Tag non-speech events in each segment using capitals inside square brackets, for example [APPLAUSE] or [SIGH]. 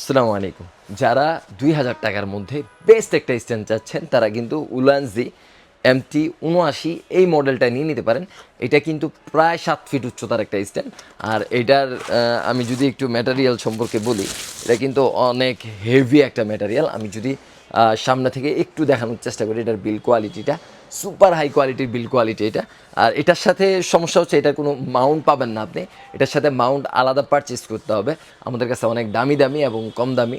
আসসালামু আলাইকুম। যারা দুই হাজার টাকার মধ্যে বেস্ট একটা স্ট্যান্ড চাচ্ছেন তারা কিন্তু উলানজি এমটি উনআশি এই মডেলটা নিয়ে নিতে পারেন। এটা কিন্তু প্রায় সাত ফিট উচ্চতার একটা স্ট্যান্ড আর এটার আমি যদি একটু ম্যাটেরিয়াল সম্পর্কে বলি, এটা কিন্তু অনেক হেভি একটা ম্যাটেরিয়াল আমি যদি সামনে থেকে একটু দেখানোর চেষ্টা করি, এটার বিল কোয়ালিটিটা সুপার হাই কোয়ালিটির বিল কোয়ালিটি এটা। আর এটার সাথে সমস্যা হচ্ছে, এটার কোনো মাউন্ট পাবেন না আপনি। এটার সাথে মাউন্ট আলাদা পারচেস করতে হবে। আমাদের কাছে অনেক দামি দামি এবং কম দামি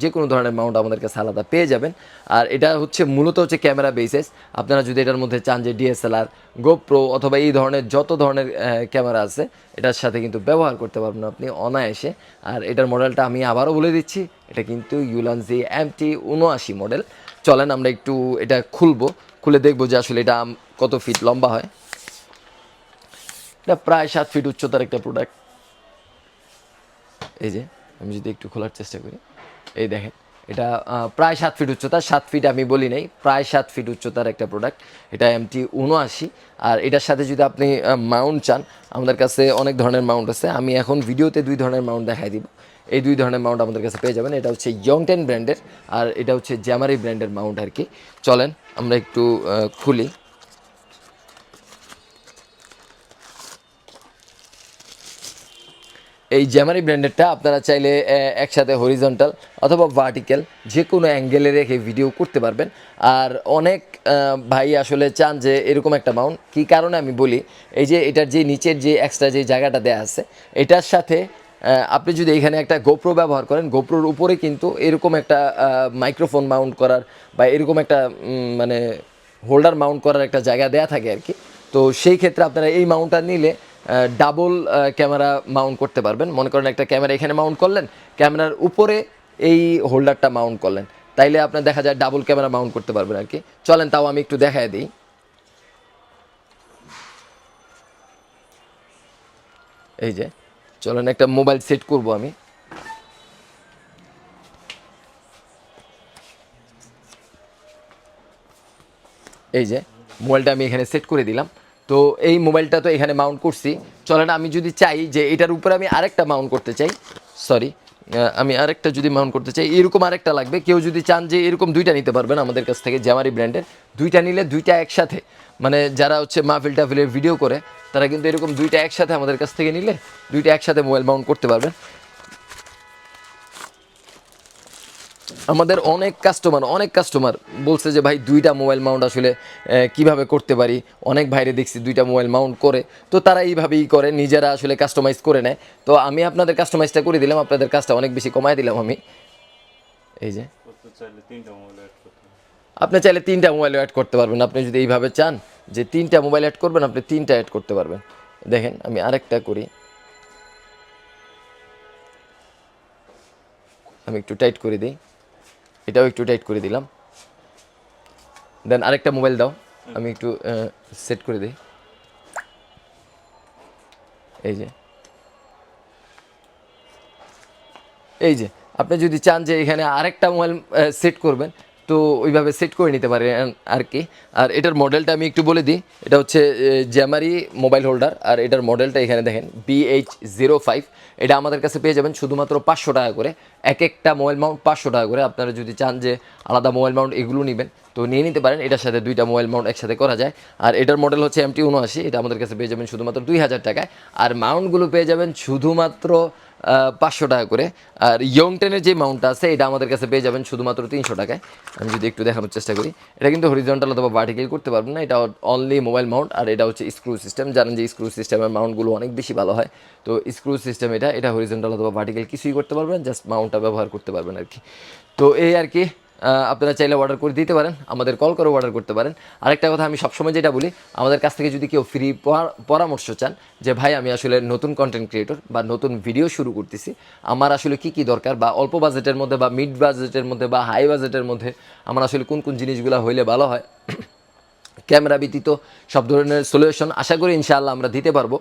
যে কোনো ধরনের মাউন্ট আমাদের কাছে আলাদা পেয়ে যাবেন। আর এটা হচ্ছে মূলত হচ্ছে ক্যামেরা বেসেস আপনারা যদি এটার মধ্যে চান যে ডিএসএলআর গোপ্রো অথবা এই ধরনের যত ধরনের ক্যামেরা আছে, এটার সাথে কিন্তু ব্যবহার করতে পারবেন আপনি অনায়াসে। আর এটার মডেলটা আমি আবারও বলে দিচ্ছি, এটা কিন্তু ইউলানজি এম টি উনআশি মডেল চলেন আমরা একটু এটা খুলবো, খুলে দেখব যে আসলে এটা কত ফিট লম্বা হয়। এটা প্রায় সাত ফিট উচ্চতার একটা প্রোডাক্ট এই যে, আমি যদি একটু খোলার চেষ্টা করি। এই দেখেন, এটা প্রায় সাত ফিট উচ্চতা, সাত ফিট আমি বলি নাই, প্রায় সাত ফিট উচ্চতার একটা প্রোডাক্ট এটা এমটি উনআশি আর এটার সাথে যদি আপনি মাউন্ট চান, আমাদের কাছে অনেক ধরনের মাউন্ট আছে, আমি এখন ভিডিওতে দুই ধরনের মাউন্ট দেখাই দিব। এই দুই ধরনের মাউন্ট আমাদের কাছে পেয়ে যাবেন, এটা হচ্ছে ইয়ংটেন ব্র্যান্ডের আর এটা হচ্ছে জ্যামারি ব্র্যান্ডের মাউন্ট আর কি। চলেন, আমরা একটু খুলি। এই জ্যামারি ব্র্যান্ডেরটা আপনারা চাইলে একসাথে হরিজন্টাল অথবা ভার্টিক্যাল যে কোনো অ্যাঙ্গেলে রেখে ভিডিও করতে পারবেন। আর অনেক ভাই আসলে চান যে এরকম একটা মাউন্ট কী কারণে আমি বলি, এই যে এটার যে নিচের যে এক্সট্রা যে জায়গাটা দেয়া আছে, এটার সাথে আপনি যদি এখানে একটা গোপ্রো ব্যবহার করেন গোপ্রোর উপরে কিন্তু এরকম একটা মাইক্রোফোন মাউন্ট করার বা এরকম একটা মানে হোল্ডার মাউন্ট করার একটা জায়গা দেয়া থাকে আর কি। তো সেই ক্ষেত্রে আপনারা এই মাউন্টটা নিলে ডাবল ক্যামেরা মাউন্ট করতে পারবেন। মনে করেন একটা ক্যামেরা এখানে মাউন্ট করলেন ক্যামেরার উপরে এই হোল্ডারটা মাউন্ট করলেন। তাইলে আপনার দেখা যায় ডাবল ক্যামেরা মাউন্ট করতে পারবেন আর কি। চলেন, তাও আমি একটু দেখায় দিই। এই যে, চলেন একটা মোবাইল সেট করব আমি। এই যে মোবাইলটা আমি এখানে সেট করে দিলাম। তো এই মোবাইলটা তো এখানে মাউন্ট করছি। চলেন, আমি যদি চাই যে এটার উপরে আমি আরেকটা মাউন্ট করতে চাই। সরি আমি আরেকটা যদি মাউন্ট করতে চাই, এরকম আরেকটা লাগবে। কেউ যদি চান যে এরকম দুইটা নিতে পারবেন আমাদের কাছ থেকে জ্যামারি ব্র্যান্ডের দুইটা নিলে দুইটা একসাথে। মানে যারা হচ্ছে মাহফিল টাফিলের ভিডিও করে, তারা কিন্তু এরকম দুইটা একসাথে আমাদের কাছ থেকে নিলে দুইটা একসাথে মোবাইল মাউন্ট করতে পারবেন। আমাদের অনেক কাস্টমার অনেক কাস্টমার বলছে যে ভাই দুইটা মোবাইল মাউন্ট আসলে কীভাবে করতে পারি? অনেক ভাইরে দেখছি দুইটা মোবাইল মাউন্ট করে। তো তারা এইভাবেই করে নিজেরা আসলে কাস্টমাইজ করে নেয়। তো আমি আপনাদের কাস্টমাইজটা করে দিলাম আপনাদের কাজটা অনেক বেশি কমায় দিলাম আমি। এই যে। আপনি চাইলে তিনটা মোবাইল অ্যাড করতে পারবেন। আপনি যদি এইভাবে চান যে তিনটা মোবাইল অ্যাড করবেন আপনি তিনটা অ্যাড করতে পারবেন। দেখেন আমি আরেকটা করি। আমি একটু টাইট করে দিই। এটাও একটু টাইট করে দিলাম। দেন আরেকটা মোবাইল দাও, আমি একটু সেট করে দিই। এই যে। এই যে, আপনি যদি চান যে এখানে আরেকটা মোবাইল সেট করবেন তো ওইভাবে সেট করে নিতে পারেন আর কি আর এটার মডেলটা আমি একটু বলে দিই। এটা হচ্ছে জ্যামারি মোবাইল হোল্ডার আর এটার মডেলটা এখানে দেখেন বিএইচ জিরো ফাইভ এটা আমাদের কাছে পেয়ে যাবেন শুধুমাত্র পাঁচশো টাকা করে। এক একটা মোবাইল মাউন্ট পাঁচশো টাকা করে। আপনারা যদি চান যে আলাদা মোবাইল মাউন্ট এগুলো নেবেন, তো নিয়ে নিতে পারেন। এটার সাথে দুইটা মোবাইল মাউন্ট একসাথে করা যায়। আর এটার মডেল হচ্ছে এমটি উনআশি। এটা আমাদের কাছে পেয়ে যাবেন শুধুমাত্র দুই হাজার টাকায়। আর মাউন্টগুলো পেয়ে যাবেন শুধুমাত্র পাঁচশো টাকা করে। আর ইয়ং টেনের যে মাউন্টটা আছে, এটা আমাদের কাছে পেয়ে যাবেন শুধুমাত্র তিনশো টাকায়। আমি যদি একটু দেখানোর চেষ্টা করি, এটা কিন্তু হরিজন্টাল অথবা ভার্টিক্যাল করতে পারব না, এটা অনলি মোবাইল মাউন্ট আর এটা হচ্ছে স্ক্রু সিস্টেম জানেন যে স্ক্রু সিস্টেমের মাউন্টগুলো অনেক বেশি ভালো হয়। তো স্ক্রু সিস্টেম এটা এটা হরিজন্টাল অথবা ভার্টিক্যাল কিছুই করতে পারবেন জাস্ট মাউন্টটা ব্যবহার করতে পারবেন আর কি। তো এই আর কি আপনারা চাইলে অর্ডার করে দিতে পারেন, আমাদের কল করে অর্ডার করতে পারেন। আরেকটা কথা আমি সবসময় যেটা বলি, আমাদের কাছ থেকে যদি কেউ ফ্রি পরামর্শ চান যে, ভাই, আমি আসলে নতুন কন্টেন্ট ক্রিয়েটর বা নতুন ভিডিও শুরু করতেছি, আমার আসলে কি কি দরকার? বা অল্প বাজেটের মধ্যে বা মিড বাজেটের মধ্যে বা হাই বাজেটের মধ্যে আমার আসলে কোন কোন জিনিসগুলো হইলে ভালো হয়? [CLEARS THROAT] ক্যামেরা ব্যতীত সব ধরনের সলিউশন আশা করি ইনশাআল্লাহ আমরা দিতে পারব।